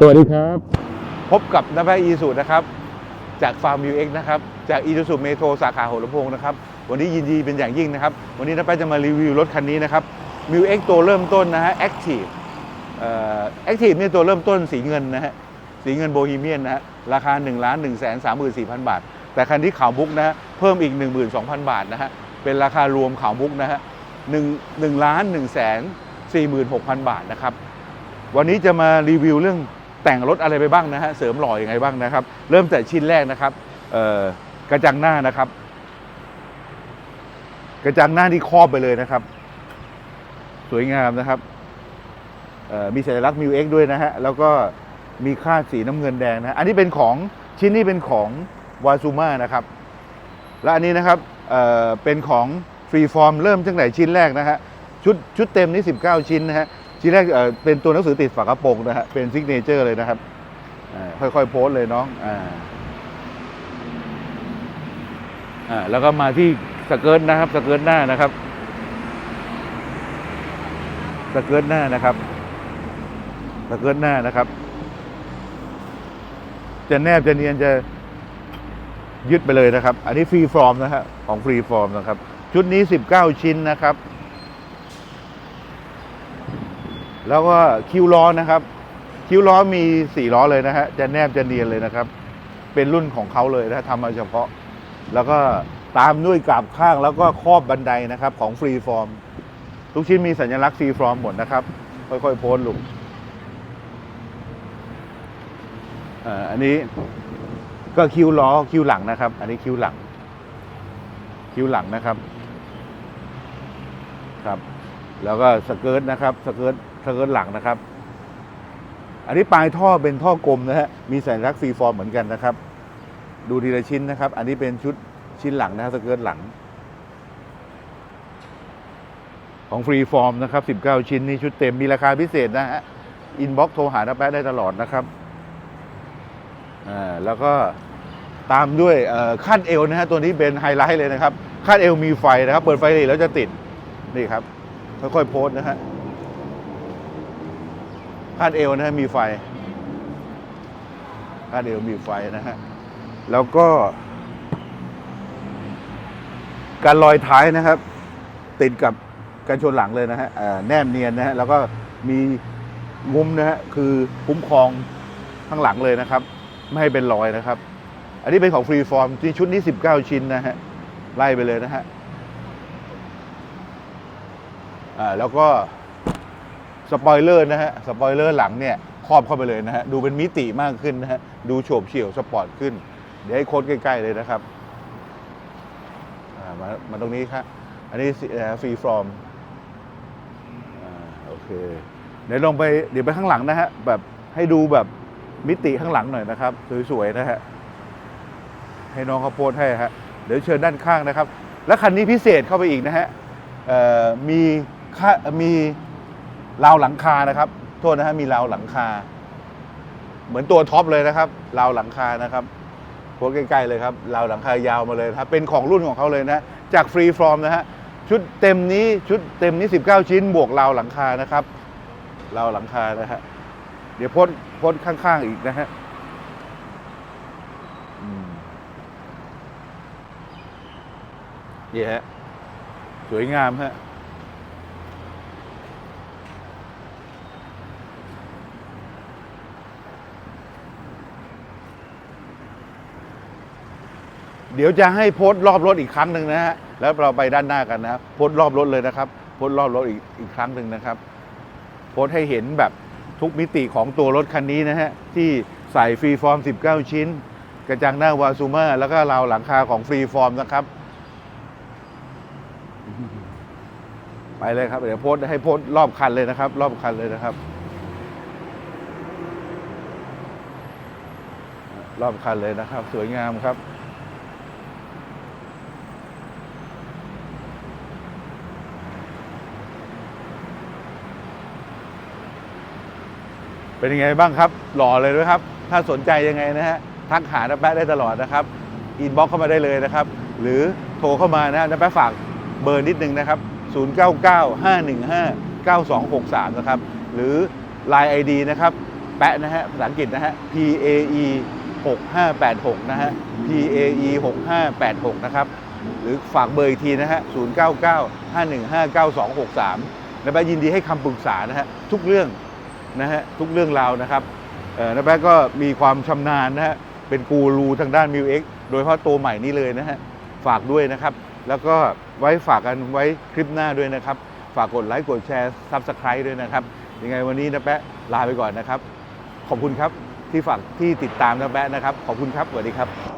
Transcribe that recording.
สวัสดีครับ พบกับนภัยอีสุนะครับ จากฟาร์มมิวเอ็กนะครับ จากอี u ู u เมโทรสาขาหัวลำโพงนะครับ วันนี้ยินดีเป็นอย่างยิ่งนะครับ วันนี้นภัยจะมารีวิวรถคันนี้นะครับมิวเอ็กตัวเริ่มต้นนะฮะแอคทีฟแอคทีฟเนี่ยตัวเริ่มต้นสีเงินนะฮะ สีเงินโบฮีเมียนนะฮะ ราคา1ล้าน1 3 4 0 0 0 บาท แต่คันที่ขาวมุกนะฮะ เพิ่มอีก 12,000 บาทนะฮะ เป็นราคารวมขาวมุกนะฮะ1 1ล้าน1แสน46,000บาทนะครับ วันนี้จะมารีวิวเรื่อง แต่งรถอะไรไปบ้างนะฮะเสริมหล่อยังไงบ้างนะครับ เริ่มแต่ชิ้นแรกนะครับเกระจังหน้านะครับ กระจังหน้าที่ครอบไปเลยนะครับ สวยงามนะครับมีสัญลักษณ์มิวเอ็กด้วยนะฮะแล้วก็มีค่าสีน้ำเงินแดงนะอันนี้เป็นของชิ้นนี้เป็นของวาซูมานะครับ และอันนี้นะครับเเป็นของฟรีฟอร์มเริ่มตั้งแต่ชิ้นแรกนะฮะชุดชุดเต็มนี่19 ชิ้นนะฮะ ชิ้นแรกเป็นตัวหนังสือติดฝากระโปรงนะฮะเป็นซิกเนเจอร์เลยนะครับค่อยๆโพสเลยน้องอ่าอ่าแล้วก็มาที่สเกิร์ตนะครับสเกิร์ตหน้านะครับสเกิร์ตหน้านะครับสเกิร์ตหน้านะครับ จะแนบจะเนียนจะยึดไปเลยนะครับ อันนี้ฟรีฟอร์มนะฮะของฟรีฟอร์มนะครับ ชุดนี้ 19 ชิ้นนะครับ แล้วก็คิวล้อนะครับ คิวล้อมีสี่ล้อเลยนะฮะจะแนบจะเนียนเลยนะครับ เป็นรุ่นของเขาเลยนะทำมาเฉพาะ แล้วก็ตามด้วยกราบข้างแล้วก็ครอบบันไดนะครับ ของฟรีฟอร์มทุกชิ้นมีสัญลักษณ์ฟรีฟอร์มหมดนะครับ ค่อยๆโพสลุงอันนี้ก็คิวล้อคิวหลังนะครับ อันนี้คิวหลัง คิวหลังนะครับครับ แล้วก็สเกิร์ตนะครับสเกิร์ตสเกิร์ตหลังนะครับ อันนี้ปลายท่อเป็นท่อกลมนะฮะมีสัญลักษณ์ฟรีฟอร์มเหมือนกันนะครับ ดูทีละชิ้นนะครับ อันนี้เป็นชุดชิ้นหลังนะฮะสเกิร์ตหลัง ของฟรีฟอร์มนะครับ 19 ชิ้นนี่ชุดเต็มมีราคาพิเศษนะฮะอินบ็อกโทรหาน้าแป๊ะได้ตลอดนะครับอ่าแล้วก็ตามด้วยเอ่อคาดเอวนะฮะตัวนี้เป็นไฮไลท์เลยนะครับคาดเอวมีไฟนะครับ เปิดไฟเลยแล้วจะติดนี่ครับ ค่อยๆโพสนะฮะคาดเอวนะฮะมีไฟคาดเอวมีไฟนะฮะแล้วก็ การลอยท้ายนะครับ ติดกับกันชนหลังเลยนะฮะแนบเนียนนะฮะแล้วก็มีงุ้มนะฮะคือคุ้มครองข้างหลังเลยนะครับ ไม่ให้เป็นรอยนะครับ อันนี้เป็นของฟรีฟอร์มที่ชุดนี้ 19 ชิ้นนะฮะไล่ไปเลยนะฮะ อ่าแล้วก็สปอยเลอร์นะฮะสปอยเลอร์หลังเนี่ยครอบเข้าไปเลยนะฮะดูเป็นมิติมากขึ้นนะฮะดูโฉบเฉี่ยวสปอร์ตขึ้น เดี๋ยวให้โค้ดใกล้ๆเลยนะครับอ่ามามาตรงนี้ครับอันนี้ฟรีฟอร์มอ่าโอเคเดี๋ยวลงไปเดี๋ยวไปข้างหลังนะฮะแบบให้ดูแบบมิติข้างหลังหน่อยนะครับ สวยๆนะฮะให้น้องเขาโพสให้ฮะเดี๋ยวเชิญด้านข้างนะครับ แล้วคันนี้พิเศษเข้าไปอีกนะฮะเอ่อมี มีราวหลังคานะครับ โทษนะฮะมีราวหลังคา เหมือนตัวท็อปเลยนะครับราวหลังคานะครับพสต์ใกล้ๆเลยครับราวหลังคายาวมาเลยครับเป็นของรุ่นของเขาเลยนะ จากฟรีฟอร์มนะฮะชุดเต็มนี้ชุดเต็มนี้ 19 ชิ้น บวกราวหลังคานะครับราวหลังคานะฮะเดี๋ยวพสต์โพสต์ข้างๆอีกนะฮะนี่ฮะสวยงามฮะ เดี๋ยวจะให้โพสต์รอบรถอีกครั้งหนึ่งนะฮะแล้วเราไปด้านหน้ากันนะครับโพสต์รอบรถเลยนะครับโพสต์รอบรถอีกอีกครั้งหนึ่งนะครับ โพสต์ให้เห็นแบบทุกมิติของตัวรถคันนี้นะฮะที่ใส่ฟรีฟอร์ม 19 ชิ้น กระจังหน้าวาซูมาแล้วก็ราวหลังคาของฟรีฟอร์มนะครับ ไปเลยครับ เดี๋ยวโพสต์ให้โพสต์รอบคันเลยนะครับ รอบคันเลยนะครับ รอบคันเลยนะครับ สวยงามครับ เป็นยังไงบ้างครับ หล่อเลยด้วยครับ ถ้าสนใจยังไงนะฮะทักหาน้าแป๊ะได้ตลอดนะครับอินบ็อกเข้ามาได้เลยนะครับ หรือโทรเข้ามานะฮะน้าแป๊ะฝากเบอร์นิดนึงนะครับ 0995159263 นะครับ หรือ Line ID นะครับ แปะนะฮะภาษาอังกฤษนะฮะ P A E 6586 นะฮะ P A E 6586 นะครับ หรือฝากเบอร์อีกทีนะฮะ 099 515 9263 นะแป๊ะยินดีให้คำปรึกษานะฮะทุกเรื่อง นะฮะทุกเรื่องราวนะครับเออนะแป๊ะก็มีความชำนาญนะฮะเป็นกูรูทางด้านมิวเอ็กโดยเฉพาะตัวใหม่นี้เลยนะฮะฝากด้วยนะครับ แล้วก็ไว้ฝากกันไว้คลิปหน้าด้วยนะครับ ฝากกดไลค์กดแชร์ซับสไคร b e ด้วยนะครับ ยังไงวันนี้นะแปะลาไปก่อนนะครับ ขอบคุณครับที่ฝากที่ติดตามนะแปะนะครับ ขอบคุณครับสวัสดีครับ